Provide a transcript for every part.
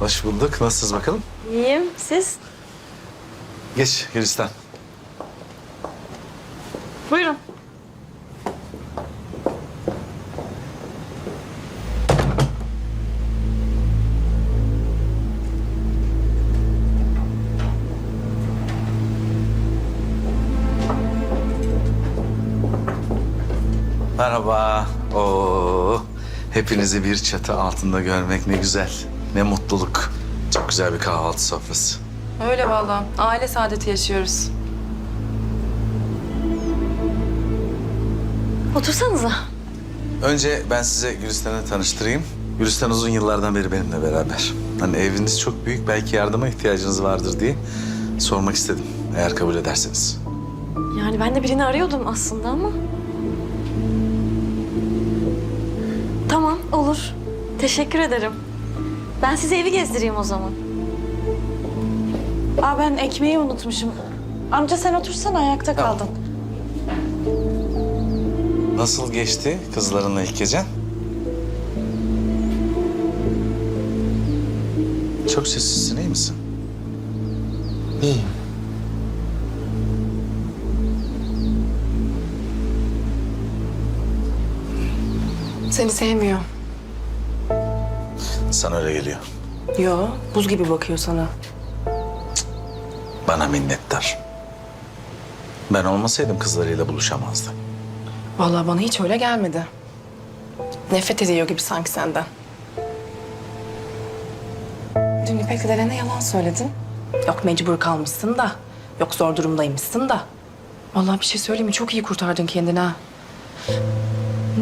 Hoş bulduk. Nasılsınız bakalım? İyiyim. Siz? Geç Gülistan. Buyurun. Merhaba. Oo, hepinizi bir çatı altında görmek ne güzel. Ne mutluluk. Çok güzel bir kahvaltı sofrası. Öyle vallahi. Aile saadeti yaşıyoruz. Otursanıza. Önce ben size Gülistan'ı tanıştırayım. Gülistan uzun yıllardan beri benimle beraber. Hani eviniz çok büyük, belki yardıma ihtiyacınız vardır diye sormak istedim. Eğer kabul ederseniz. Yani ben de birini arıyordum aslında ama. Tamam, olur. Teşekkür ederim. Ben size evi gezdireyim o zaman. Aa ben ekmeği unutmuşum. Amca sen otursana ayakta kaldın. Nasıl geçti kızlarınla ilk gecen? Çok sessizsin, iyi misin? İyiyim. Seni sevmiyor. Sana öyle geliyor. Yo, buz gibi bakıyor sana. Bana minnettar. Ben olmasaydım kızlarıyla buluşamazdı. Vallahi bana hiç öyle gelmedi. Nefret ediyor gibi sanki senden. Dün İpek'le Deren'e yalan söyledin. Yok mecbur kalmışsın da. Yok zor durumdaymışsın da. Vallahi bir şey söyleyeyim mi? Çok iyi kurtardın kendini ha.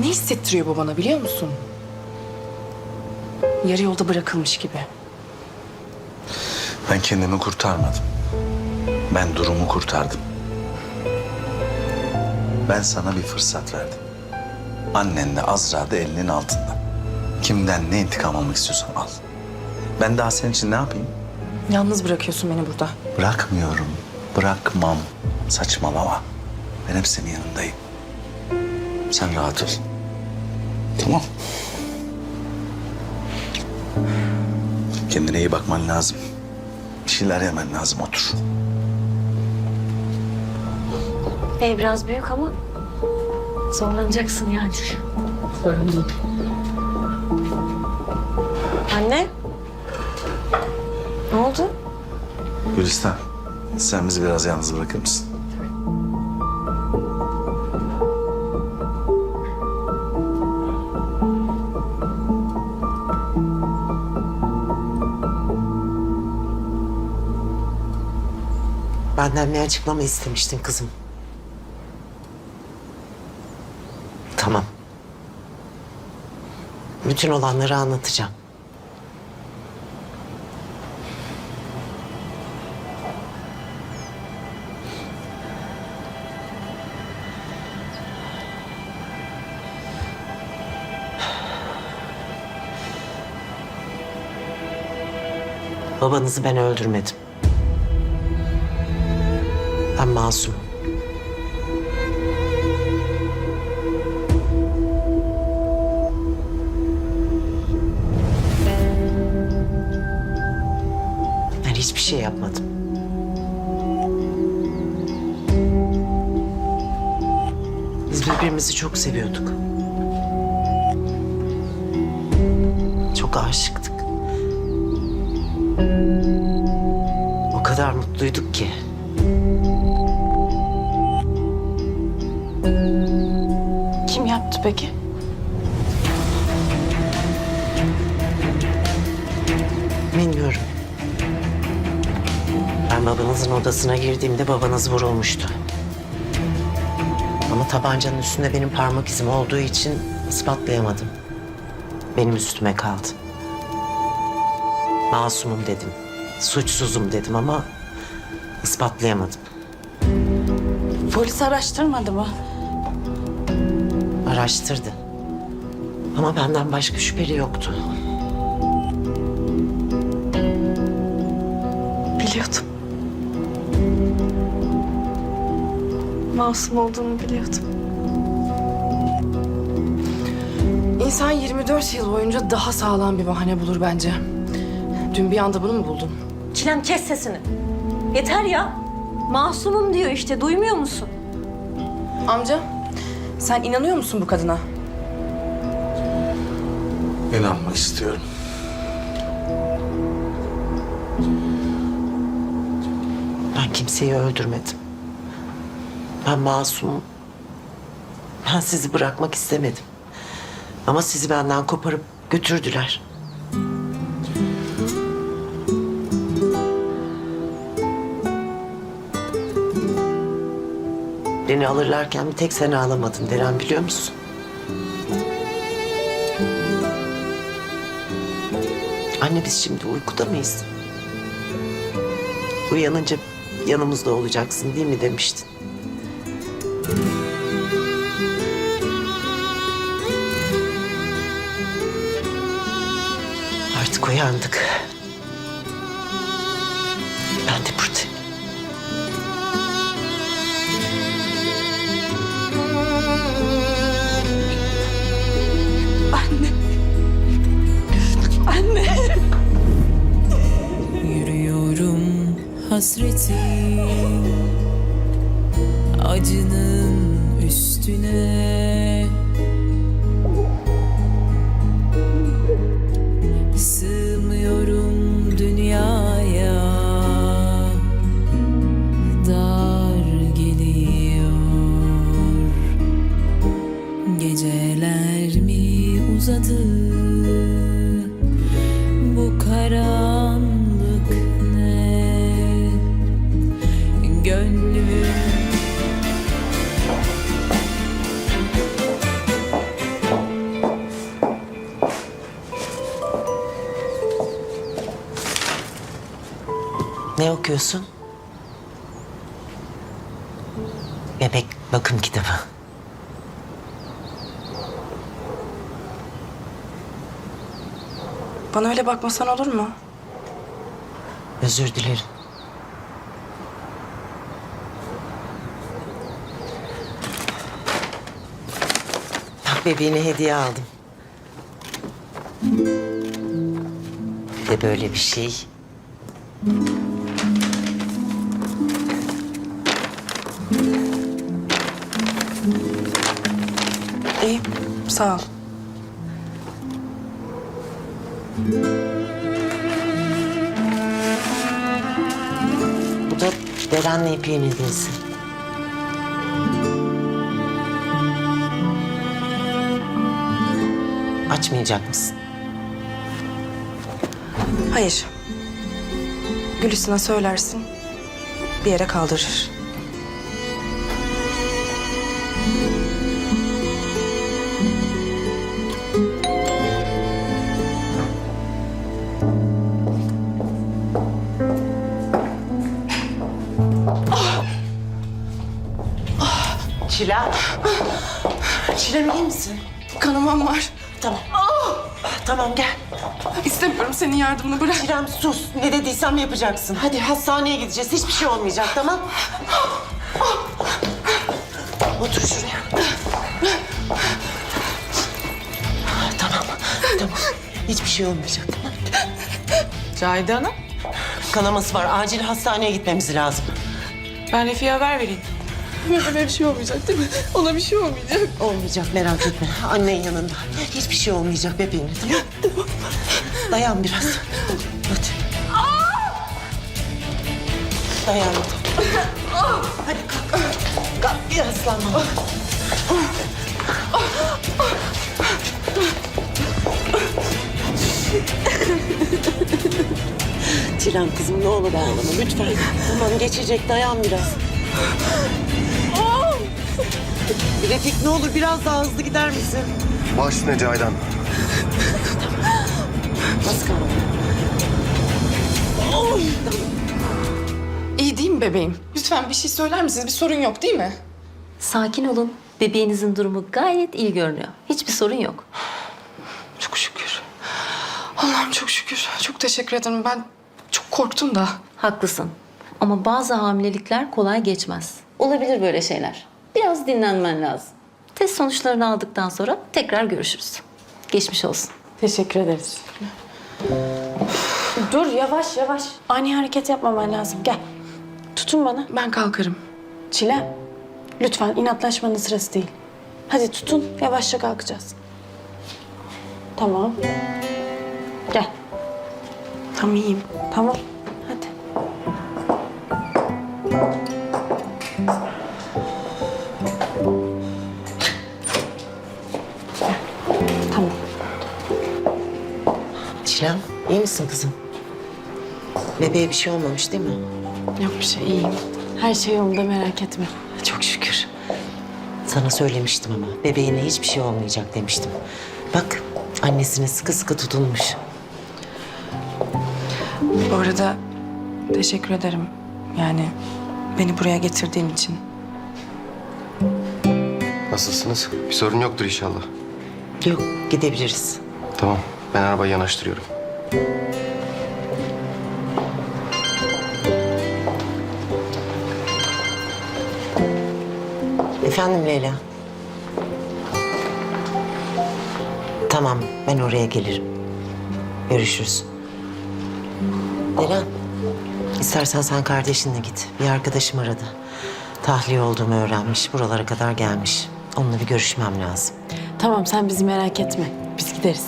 Ne hissettiriyor bu bana biliyor musun? Yarı yolda bırakılmış gibi. Ben kendimi kurtarmadım. Ben durumu kurtardım. Ben sana bir fırsat verdim. Annen de Azra da elinin altında. Kimden ne intikam almak istiyorsan al. Ben daha senin için ne yapayım? Yalnız bırakıyorsun beni burada. Bırakmıyorum. Bırakmam. Saçmalama. Ben hep senin yanındayım. Sen rahat ol. Tamam. Kendine iyi bakman lazım. Bir şeyler yemen lazım. Otur. Ev biraz büyük ama zorlanacaksın yani. Anne. Ne oldu? Gülistan, sen bizi biraz yalnız bırakır mısın? Benden bir açıklama istemiştin kızım. Tamam. Bütün olanları anlatacağım. Babanızı ben öldürmedim. Ben masum. Ben hiçbir şey yapmadım. Biz birbirimizi çok seviyorduk. Çok aşıktık. O kadar mutluyduk ki. Yaptı peki? Bilmiyorum. Ben babanızın odasına girdiğimde babanız vurulmuştu. Ama tabancanın üstünde benim parmak izim olduğu için ispatlayamadım. Benim üstüme kaldı. Masumum dedim. Suçsuzum dedim ama ispatlayamadım. Polis araştırmadı mı? Araştırdı. Ama benden başka şüpheli yoktu. Biliyordum. Masum olduğunu biliyordum. İnsan 24 yıl boyunca daha sağlam bir bahane bulur bence. Dün bir anda bunu mu buldun? Çilem kes sesini. Yeter ya. Masumum diyor işte duymuyor musun? Amca, sen inanıyor musun bu kadına? İnanmak istiyorum. Ben kimseyi öldürmedim. Ben masumum. Ben sizi bırakmak istemedim. Ama sizi benden koparıp götürdüler. Beni alırlarken bir tek sen ağlamadın Deren biliyor musun? Anne biz şimdi uykuda mıyız? Uyanınca yanımızda olacaksın değil mi demiştin. Artık uyandık. Hasreti acının üstüne Ne okuyorsun? Bebek bakım kitabı. Bana öyle bakmasan olur mu? Özür dilerim. Bak bebeğine hediye aldım. Bir de böyle bir şey. Sağ ol. Bu da Deren'le İpek'in hediyesi. Açmayacak mısın? Hayır. Gülistan'a söylersin, bir yere kaldırır. Çilem. Çilem iyi misin? Kanamam var. Tamam. Tamam gel. İstemiyorum senin yardımını bırak. Çilem sus. Ne dediysem yapacaksın. Hadi hastaneye gideceğiz. Hiçbir şey olmayacak tamam? Otur şuraya. Tamam. Tamam. Hiçbir şey olmayacak tamam. Cahide Hanım, Kanaması var. Acil hastaneye gitmemiz lazım. ben Refik'e haber vereyim. Öyle bir şey olmayacak değil mi? Ona bir şey olmayacak. Olmayacak merak etme. Annen yanında. Hiçbir şey olmayacak bebeğine tamam Dayan biraz. Hadi. Dayan. Hadi kalk. Kalk bir ıslanma. Çilem kızım ne olur ağlama lütfen. Tamam geçecek dayan biraz. Refik ne olur biraz daha hızlı gider misin? Baş üstüne Caydan. Kaldı. İyi değil mi bebeğim? Lütfen bir şey söyler misiniz? Bir sorun yok değil mi? Sakin olun. Bebeğinizin durumu gayet iyi görünüyor. Hiçbir sorun yok. Çok şükür. Allah'ım çok şükür. Çok teşekkür ederim. Ben çok korktum da. Haklısın. Ama bazı hamilelikler kolay geçmez. Olabilir böyle şeyler. Biraz dinlenmen lazım. Test sonuçlarını aldıktan sonra tekrar görüşürüz. Geçmiş olsun. Teşekkür ederiz. Dur yavaş yavaş. Ani hareket yapmaman lazım. Gel. Tutun bana. Ben kalkarım. Çilem. Lütfen inatlaşmanın sırası değil. Hadi tutun. Yavaşça kalkacağız. Tamam. Gel. Tam iyiyim. Tamam. Hadi. Çilem iyi misin kızım? Bebeğe bir şey olmamış değil mi? Yok bir şey iyiyim. Her şey yolunda merak etme. Çok şükür. Sana söylemiştim ama bebeğine hiçbir şey olmayacak demiştim. Bak annesine sıkı sıkı tutunmuş. Bu arada teşekkür ederim. Yani beni buraya getirdiğin için. Nasılsınız? Bir sorun yoktur inşallah. Yok gidebiliriz. Tamam, ben arabayı yanaştırıyorum. Efendim Leyla. Tamam ben oraya gelirim. Görüşürüz. Leyla istersen sen kardeşinle git. Bir arkadaşım aradı. Tahliye olduğumu öğrenmiş. Buralara kadar gelmiş. Onunla bir görüşmem lazım. Tamam sen bizi merak etme. Biz gideriz.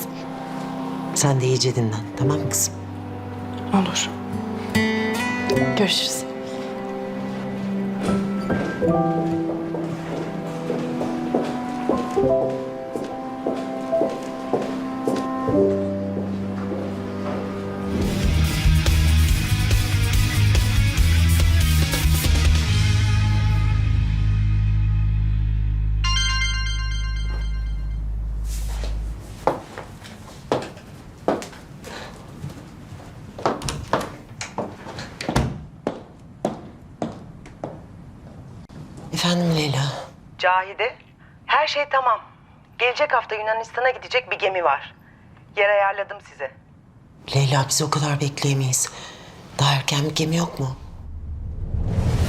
Sen de iyice dinlen tamam mı kızım? Olur. Görüşürüz. Leyla. Cahide, her şey tamam. Gelecek hafta Yunanistan'a gidecek bir gemi var. Yer ayarladım size. Leyla biz o kadar bekleyemeyiz. Daha erken bir gemi yok mu?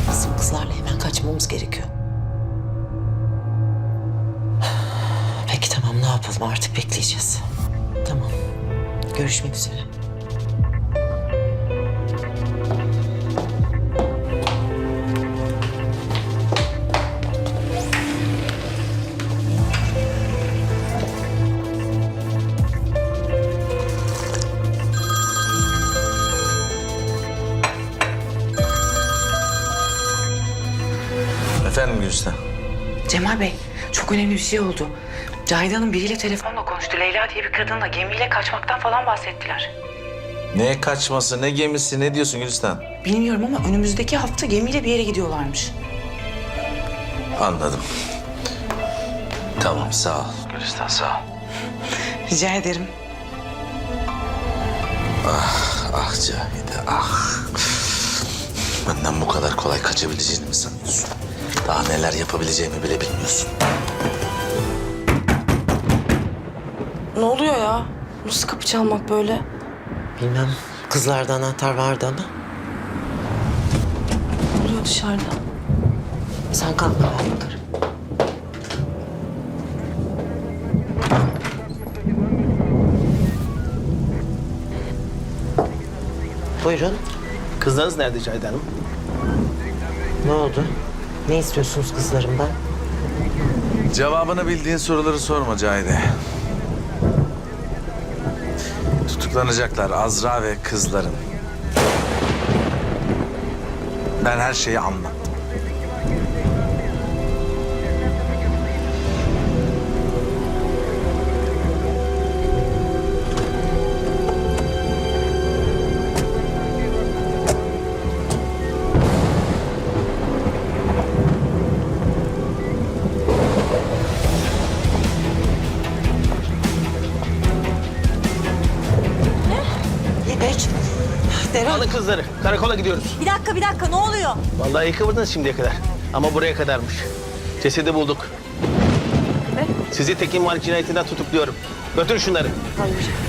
Bizim kızlarla hemen kaçmamız gerekiyor. Peki tamam ne yapalım artık bekleyeceğiz. Tamam. Görüşmek üzere. Gülistan. Cemal Bey, çok önemli bir şey oldu. Cahide Hanım biriyle telefonla konuştu. Leyla diye bir kadınla gemiyle kaçmaktan falan bahsettiler. Ne kaçması, ne gemisi, ne diyorsun Gülistan? Bilmiyorum ama önümüzdeki hafta gemiyle bir yere gidiyorlarmış. Anladım. Tamam, sağ ol. Gülistan sağ ol. Rica ederim. Ah Cahide, ah. Benden bu kadar kolay kaçabileceğini mi sanıyorsun? Daha neler yapabileceğimi bile bilmiyorsun. Ne oluyor ya? Nasıl kapı çalmak böyle? Bilmem kızlarda anahtar vardı ama. Ne oluyor dışarıda? Sen kalkma ben bakarım. Buyurun. Kızlarınız nerede Cahide Hanım? Ne oldu? Ne istiyorsunuz kızlarımdan? Cevabını bildiğin soruları sorma Cahide. Tutuklanacaklar Azra ve kızların. Ben her şeyi anlattım. Kızları. Karakola gidiyoruz. Bir dakika bir dakika ne oluyor? Vallahi iyi kıvırdınız şimdiye kadar. Ama buraya kadarmış. Cesedi bulduk. Sizi Tekin Malik cinayetinden tutukluyorum. Götür şunları. Anne!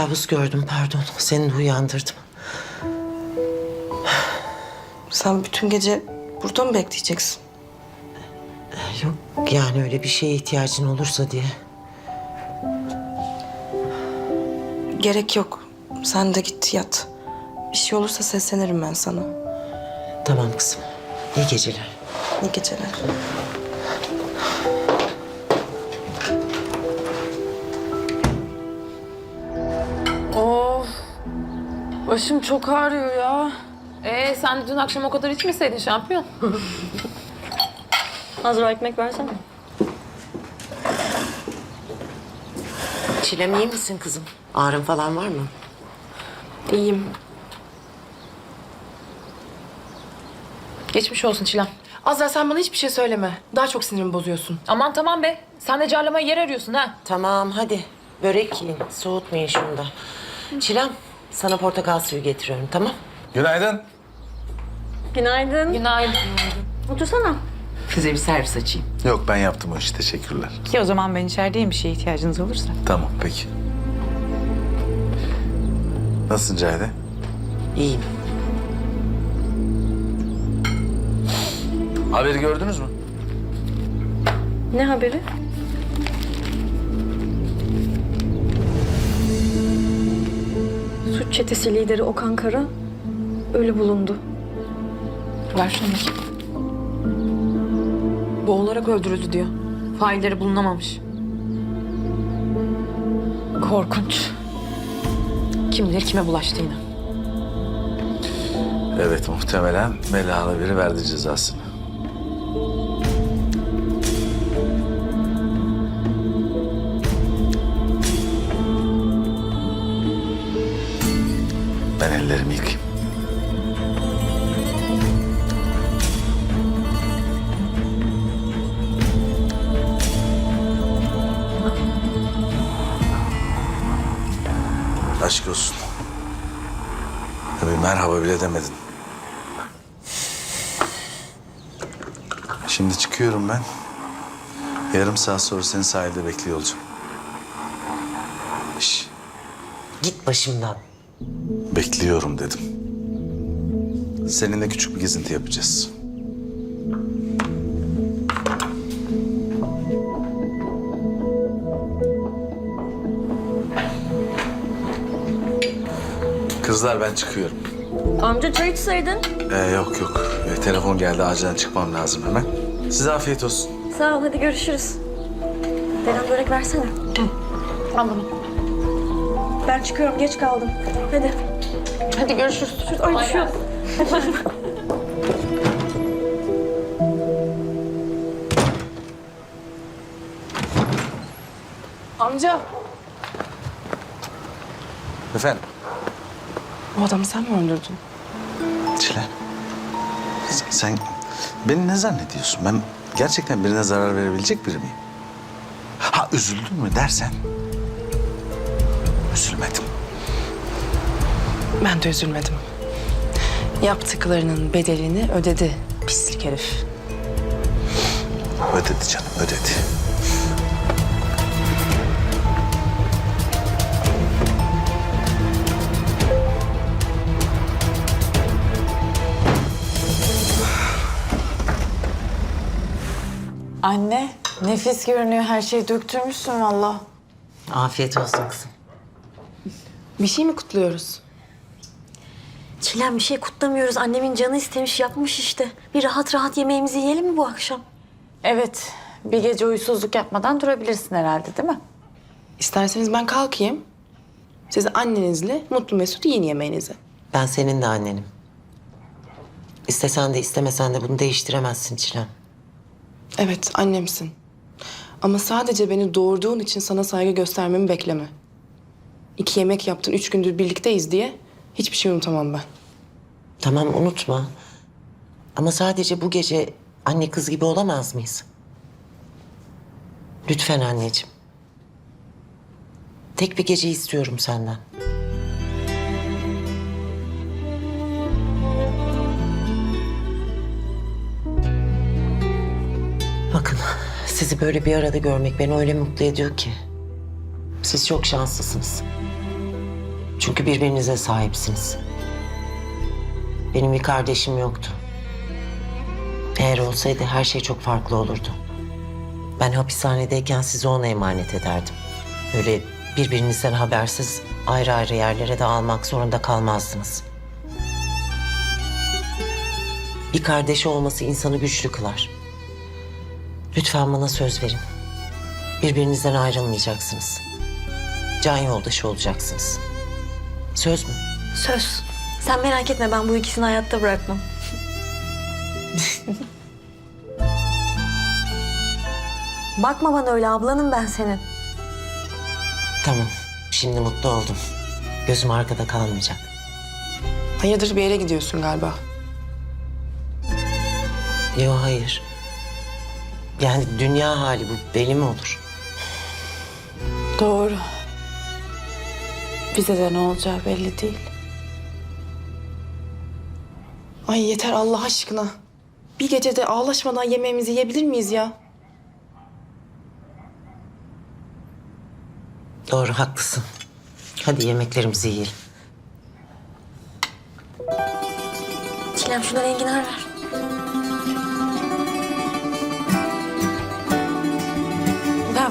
Kabus gördüm pardon. Seni de uyandırdım. Sen bütün gece burada mı bekleyeceksin? Yok yani öyle bir şeye ihtiyacın olursa diye. Gerek yok. Sen de git yat. Bir şey olursa seslenirim ben sana. Tamam kızım. İyi geceler. İyi geceler. Başım çok ağrıyor ya. Ee sen dün akşam o kadar içmeseydin şampiyon. Hazır ekmek versene. Çilem iyi misin kızım? Ağrın falan var mı? İyiyim. Geçmiş olsun Çilem. Azra sen bana hiçbir şey söyleme. Daha çok sinirimi bozuyorsun. Aman tamam be. Sen de carlamaya yer arıyorsun ha. Tamam hadi. Börek yiyin. Soğutmayın şunu da. Çilem sana portakal suyu getiriyorum tamam? Günaydın. Günaydın. Günaydın. Otursana. Size bir servis açayım. Yok ben yaptım o işi teşekkürler. Ki o zaman ben içerideyim bir şeye ihtiyacınız olursa. Tamam peki. Nasılsın Cahide? İyiyim. Haberi gördünüz mü? Ne haberi? Suç çetesi lideri Okan Kara ölü bulundu. Ver şunu bakayım. Boğularak öldürüldü diyor. Failleri bulunamamış. Korkunç. Kim bilir kime bulaştı yine. Evet muhtemelen belalı biri verdi cezasını. Merhaba bile demedin. Şimdi çıkıyorum ben. Yarım saat sonra seni sahilde bekliyor olacağım. Şş, Git başımdan. bekliyorum dedim. Seninle küçük bir gezinti yapacağız. Kızlar ben çıkıyorum. Amca çay içseydin. Ee, yok yok. Ee, telefon geldi acilen çıkmam lazım hemen. Size afiyet olsun. Sağ ol hadi görüşürüz. Deren börek versene. Al bunu. Ben çıkıyorum geç kaldım. Hadi. Hadi görüşürüz. Ay düşüyor. Amca. Efendim? O adamı sen mi öldürdün? Çile. Sen beni ne zannediyorsun? Ben gerçekten birine zarar verebilecek biri miyim? Ha üzüldün mü dersen? Üzülmedim. Ben de üzülmedim. Yaptıklarının bedelini ödedi pislik herif. Ödedi canım ödedi. Anne, nefis görünüyor. Her şeyi döktürmüşsün valla. Afiyet olsun kızım. Bir şey mi kutluyoruz? Çilem bir şey kutlamıyoruz. Annemin canı istemiş yapmış işte. Bir rahat rahat yemeğimizi yiyelim mi bu akşam? Evet, bir gece uysuzluk yapmadan durabilirsin herhalde değil mi? İsterseniz ben kalkayım. Siz annenizle mutlu mesut yiyin yemeğinizi. Ben senin de annenim. İstesen de istemesen de bunu değiştiremezsin Çilem. Evet annemsin. Ama sadece beni doğurduğun için sana saygı göstermemi bekleme. İki yemek yaptın, üç gündür birlikteyiz diye hiçbir şey unutamam ben. Tamam unutma. Ama sadece bu gece anne kız gibi olamaz mıyız? Lütfen anneciğim. Tek bir gece istiyorum senden. Sizi böyle bir arada görmek beni öyle mutlu ediyor ki. Siz çok şanslısınız. Çünkü birbirinize sahipsiniz. Benim bir kardeşim yoktu. Eğer olsaydı her şey çok farklı olurdu. Ben hapishanedeyken sizi ona emanet ederdim. Böyle birbirinizden habersiz ayrı ayrı yerlere dağılmak zorunda kalmazdınız. Bir kardeşi olması insanı güçlü kılar. Lütfen bana söz verin. Birbirinizden ayrılmayacaksınız. Can yoldaşı olacaksınız. Söz mü? Söz. Sen merak etme ben bu ikisini hayatta bırakmam. Bakma bana öyle ablanım ben senin. Tamam. Şimdi mutlu oldum. Gözüm arkada kalmayacak. Hayırdır bir yere gidiyorsun galiba. Yok hayır. Yani dünya hali bu belli mi olur? Doğru. Bize de ne olacağı belli değil. Ay yeter Allah aşkına. Bir gecede ağlaşmadan yemeğimizi yiyebilir miyiz ya? Doğru haklısın. Hadi yemeklerimizi yiyelim. Çilem şuradan enginar ver.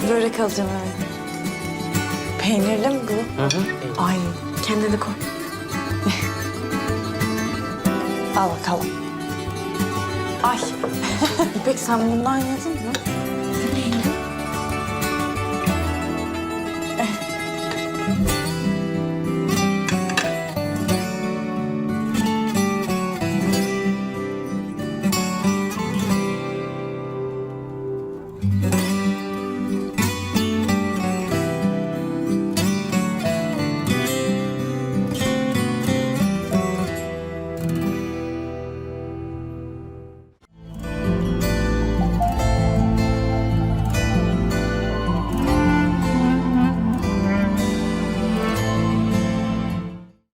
Börek alacağım evet. Peynirli mi bu? Hı hı. Ay kendine de koy. Al bakalım. Ay. İpek sen bundan yedin mi?